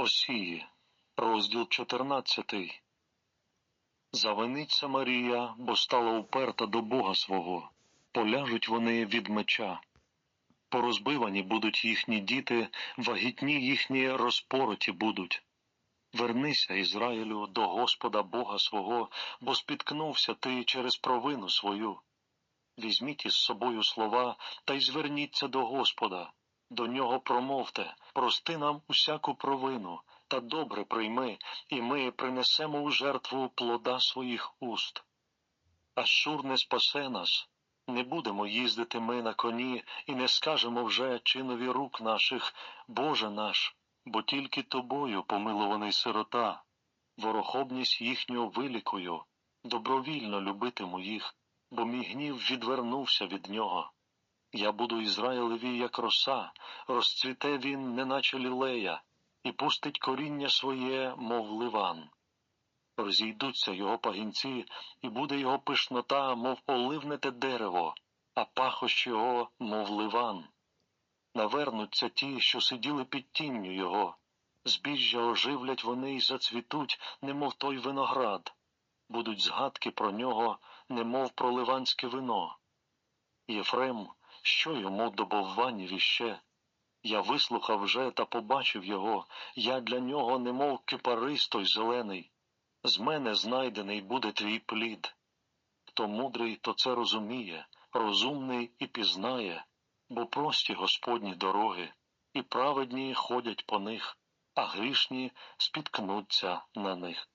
Осії, розділ 14. Завиниться Марія, бо стала уперта до Бога свого. Поляжуть вони від меча. Порозбивані будуть їхні діти, вагітні їхні розпороті будуть. Вернися, Ізраїлю, до Господа Бога свого, бо спіткнувся ти через провину свою. Візьміть із собою слова та й зверніться до Господа. До нього промовте, прости нам усяку провину, та добре прийми, і ми принесемо у жертву плода своїх уст. Ашур не спасе нас, не будемо їздити ми на коні і не скажемо вже чинові рук наших, Боже наш, бо тільки тобою помилований сирота, ворохобність їхню вилікую, добровільно любитиму їх, бо мій гнів відвернувся від нього. Я буду Ізраїлеві, як роса, розцвіте він, неначе лілея, і пустить коріння своє, мов ливан. Розійдуться його пагінці, і буде його пишнота, мов оливнете дерево, а пахощ його, мов ливан. Навернуться ті, що сиділи під тінню його, збіжжя оживлять вони й зацвітуть, немов той виноград, будуть згадки про нього, немов про ливанське вино. Єфрем, що йому до бовванів іще? Я вислухав вже та побачив його, я для нього, немов кипаристой зелений. З мене знайдений буде твій плід. Хто мудрий, то це розуміє, розумний і пізнає, бо прості Господні дороги, і праведні ходять по них, а грішні спіткнуться на них.